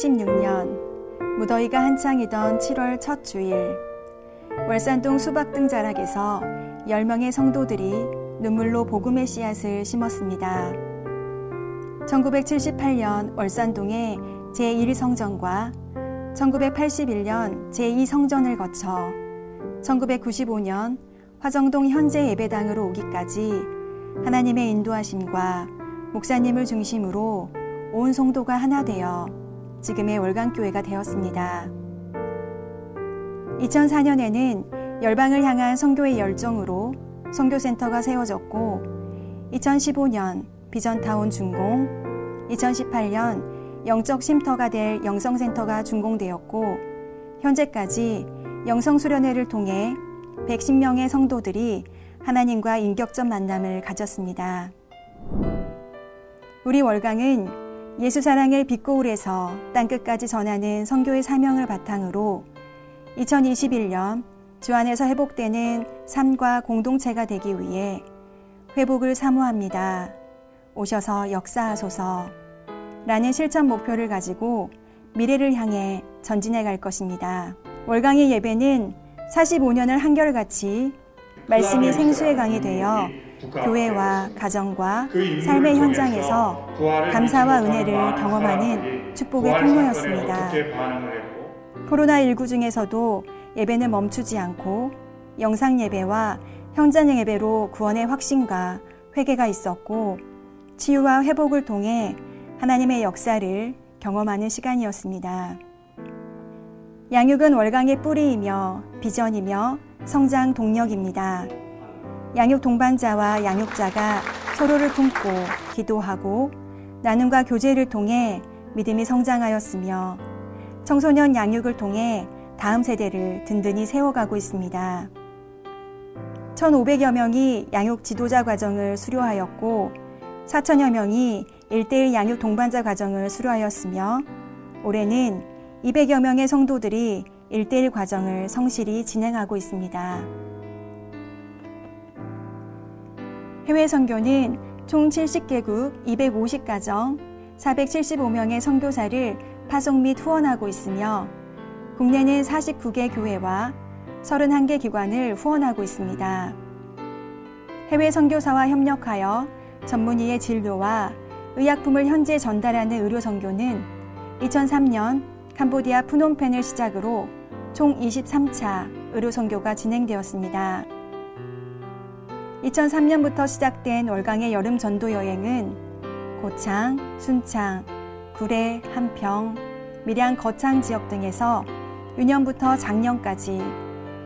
1976년 무더위가 한창이던 7월 첫 주일 월산동 수박등 자락에서 10명의 성도들이 눈물로 복음의 씨앗을 심었습니다. 1978년 월산동의 제1성전과 1981년 제2성전을 거쳐 1995년 화정동 현재 예배당으로 오기까지 하나님의 인도하심과 목사님을 중심으로 온 성도가 하나 되어 지금의 월간교회가 되었습니다. 2004년에는 열방을 향한 선교의 열정으로 선교센터가 세워졌고 2015년 비전타운 준공, 2018년 영적 쉼터가 될 영성센터가 준공되었고 현재까지 영성 수련회를 통해 110명의 성도들이 하나님과 인격적 만남을 가졌습니다. 우리 월강은 예수 사랑을 빛고울에서 땅끝까지 전하는 선교의 사명을 바탕으로 2021년 주 안에서 회복되는 삶과 공동체가 되기 위해 회복을 사모합니다. 오셔서 역사하소서 라는 실천 목표를 가지고 미래를 향해 전진해 갈 것입니다. 월강의 예배는 45년을 한결같이 말씀이 생수의 강이 되어 교회와 가정과 삶의 현장에서 감사와 은혜를 경험하는 축복의 통로였습니다. 코로나19 중에서도 예배는 멈추지 않고 영상 예배와 현장 예배로 구원의 확신과 회개가 있었고 치유와 회복을 통해 하나님의 역사를 경험하는 시간이었습니다. 양육은 월강의 뿌리이며 비전이며 성장 동력입니다. 양육 동반자와 양육자가 서로를 품고 기도하고 나눔과 교제를 통해 믿음이 성장하였으며 청소년 양육을 통해 다음 세대를 든든히 세워가고 있습니다. 1,500여 명이 양육 지도자 과정을 수료하였고 4천여 명이 1대1 양육 동반자 과정을 수료하였으며 올해는 200여 명의 성도들이 1대1 과정을 성실히 진행하고 있습니다. 해외 선교는 총 70개국 250가정 475명의 선교사를 파송 및 후원하고 있으며 국내는 49개 교회와 31개 기관을 후원하고 있습니다. 해외 선교사와 협력하여 전문의의 진료와 의약품을 현지에 전달하는 의료 선교는 2003년 캄보디아 푸놈펜을 시작으로 총 23차 의료 선교가 진행되었습니다. 2003년부터 시작된 월강의 여름 전도 여행은 고창, 순창, 구례, 한평, 밀양, 거창 지역 등에서 유년부터 작년까지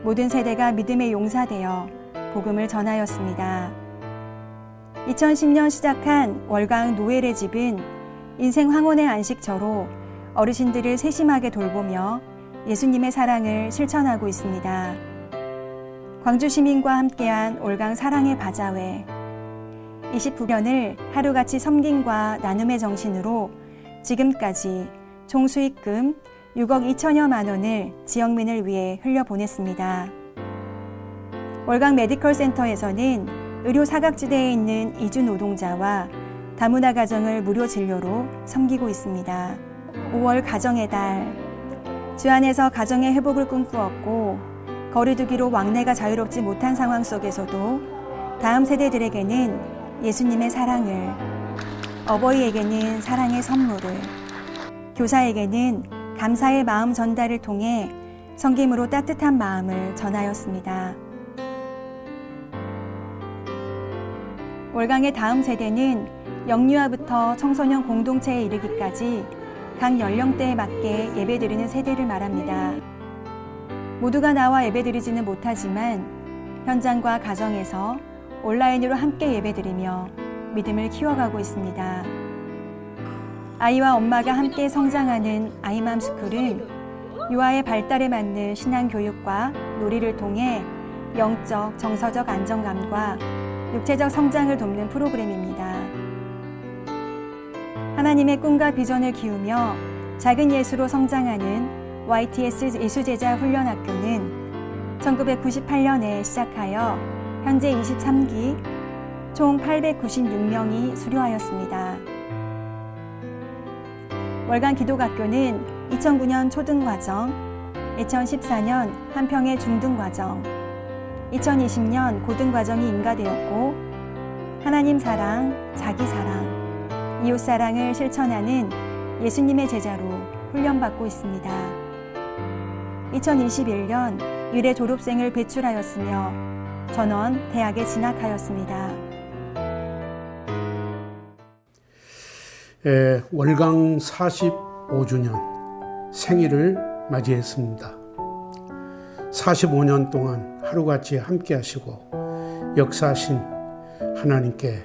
모든 세대가 믿음의 용사되어 복음을 전하였습니다. 2010년 시작한 월강 노엘의 집은 인생 황혼의 안식처로 어르신들을 세심하게 돌보며 예수님의 사랑을 실천하고 있습니다. 광주 시민과 함께한 올강 사랑의 바자회 29년을 하루같이 섬김과 나눔의 정신으로 지금까지 총 수익금 6억 2천여만 원을 지역민을 위해 흘려보냈습니다. 월강 메디컬 센터에서는 의료 사각지대에 있는 이주 노동자와 다문화 가정을 무료 진료로 섬기고 있습니다. 5월 가정의 달. 주 안에서 가정의 회복을 꿈꾸었고, 거리두기로 왕래가 자유롭지 못한 상황 속에서도 다음 세대들에게는 예수님의 사랑을, 어버이에게는 사랑의 선물을, 교사에게는 감사의 마음 전달을 통해 성김으로 따뜻한 마음을 전하였습니다. 월강의 다음 세대는 영유아부터 청소년 공동체에 이르기까지 각 연령대에 맞게 예배드리는 세대를 말합니다. 모두가 나와 예배드리지는 못하지만 현장과 가정에서 온라인으로 함께 예배드리며 믿음을 키워가고 있습니다. 아이와 엄마가 함께 성장하는 아이맘 스쿨은 유아의 발달에 맞는 신앙 교육과 놀이를 통해 영적, 정서적 안정감과 육체적 성장을 돕는 프로그램입니다. 하나님의 꿈과 비전을 키우며 작은 예수로 성장하는 YTS 예수제자 훈련학교는 1998년에 시작하여 현재 23기 총 896명이 수료하였습니다. 월간 기도학교는 2009년 초등과정, 2014년 한평의 중등과정, 2020년 고등과정이 인가되었고 하나님 사랑, 자기 사랑, 이웃 사랑을 실천하는 예수님의 제자로 훈련받고 있습니다. 2021년 유래 졸업생을 배출하였으며 전원 대학에 진학하였습니다. 에, 월강 45주년 생일을 맞이했습니다. 45년 동안 하루같이 함께 하시고 역사하신 하나님께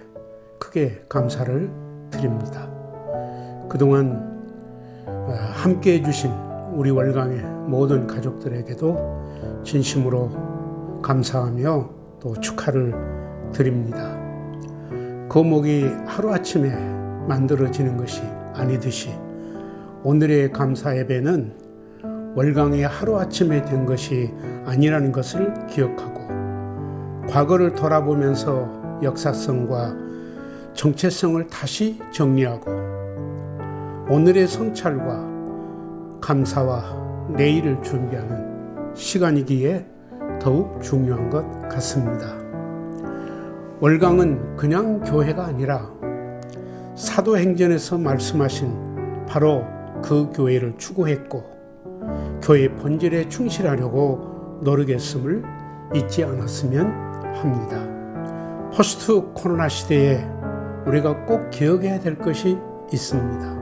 크게 감사를 드립니다. 그동안 어, 함께 해주신 우리 월강의 모든 가족들에게도 진심으로 감사하며 또 축하를 드립니다. 거목이 하루아침에 만들어지는 것이 아니듯이 오늘의 감사 예배는 월강의 하루아침에 된 것이 아니라는 것을 기억하고 과거를 돌아보면서 역사성과 정체성을 다시 정리하고 오늘의 성찰과 감사와 내일을 준비하는 시간이기에 더욱 중요한 것 같습니다. 월강은 그냥 교회가 아니라 사도행전에서 말씀하신 바로 그 교회를 추구했고 교회 본질에 충실하려고 노력했음을 잊지 않았으면 합니다. 포스트 코로나 시대에 우리가 꼭 기억해야 될 것이 있습니다.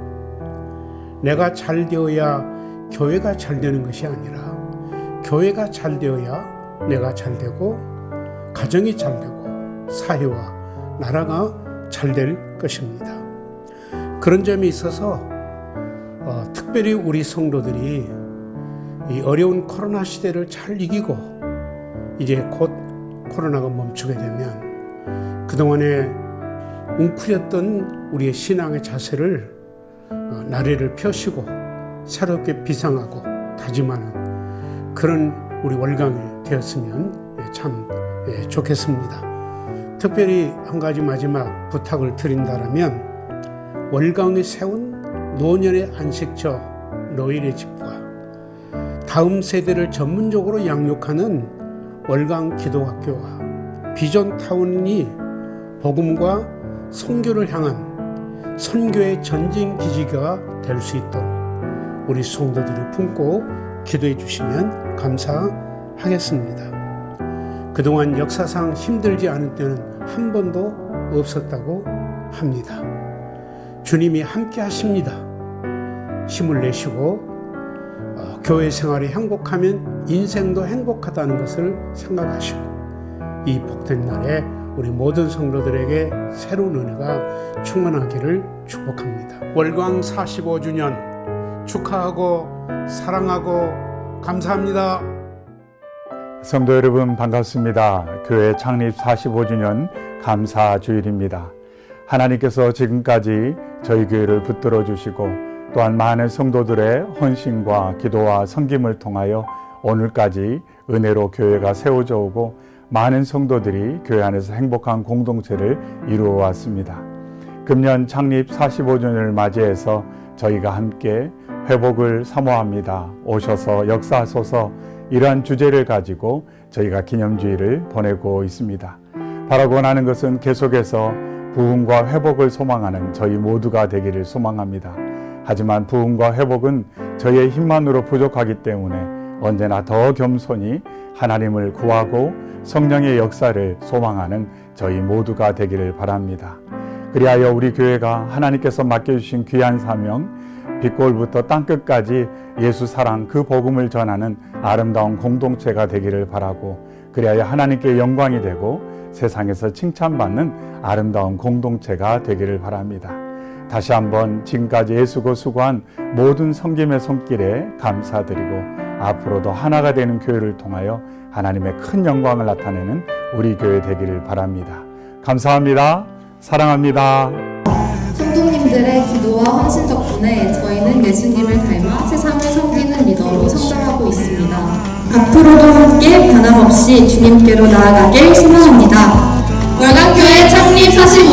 내가 잘 되어야 교회가 잘 되는 것이 아니라 교회가 잘 되어야 내가 잘 되고 가정이 잘 되고 사회와 나라가 잘 될 것입니다. 그런 점이 있어서 어, 특별히 우리 성도들이 이 어려운 코로나 시대를 잘 이기고 이제 곧 코로나가 멈추게 되면 그동안에 웅크렸던 우리의 신앙의 자세를 어, 나래를 펴시고 새롭게 비상하고 다짐하는 그런 우리 월강이 되었으면 예, 참 예, 좋겠습니다. 특별히 한 가지 마지막 부탁을 드린다면 월강에 세운 노년의 안식처 노일의 집과 다음 세대를 전문적으로 양육하는 월강 기도학교와 비전 타운이 복음과 선교를 향한 선교의 전진 기지가 될 수 있도록 우리 성도들이 품고 기도해 주시면 감사하겠습니다. 그동안 역사상 힘들지 않은 때는 한 번도 없었다고 합니다. 주님이 함께 하십니다. 힘을 내시고 어, 교회 생활이 행복하면 인생도 행복하다는 것을 생각하시고 이 복된 날에 우리 모든 성도들에게 새로운 은혜가 충만하기를 축복합니다. 월광 45주년 축하하고 사랑하고 감사합니다. 성도 여러분 반갑습니다. 교회 창립 45주년 감사 주일입니다. 하나님께서 지금까지 저희 교회를 붙들어 주시고 또한 많은 성도들의 헌신과 기도와 섬김을 통하여 오늘까지 은혜로 교회가 세워져 오고 많은 성도들이 교회 안에서 행복한 공동체를 이루어 왔습니다. 금년 창립 45주년을 맞이해서 저희가 함께 회복을 사모합니다. 오셔서 역사하소서 이러한 주제를 가지고 저희가 기념주의를 보내고 있습니다. 바라고 원하는 것은 계속해서 부흥과 회복을 소망하는 저희 모두가 되기를 소망합니다. 하지만 부흥과 회복은 저희의 힘만으로 부족하기 때문에 언제나 더 겸손히 하나님을 구하고 성령의 역사를 소망하는 저희 모두가 되기를 바랍니다. 그리하여 우리 교회가 하나님께서 맡겨주신 귀한 사명, 빛골부터 땅끝까지 예수 사랑 그 복음을 전하는 아름다운 공동체가 되기를 바라고 그리하여 하나님께 영광이 되고 세상에서 칭찬받는 아름다운 공동체가 되기를 바랍니다. 다시 한번 지금까지 애쓰고 수고한 모든 성김의 손길에 감사드리고 앞으로도 하나가 되는 교회를 통하여 하나님의 큰 영광을 나타내는 우리 교회 되기를 바랍니다. 감사합니다. 사랑합니다. 성도님들의 기도와 헌신 덕분에 저희는 예수님을 닮아 세상을 섬기는 리더로 성장하고 있습니다. 앞으로도 함께 변함없이 주님께로 나아가길 소망합니다. 월간교회 창립 45주년에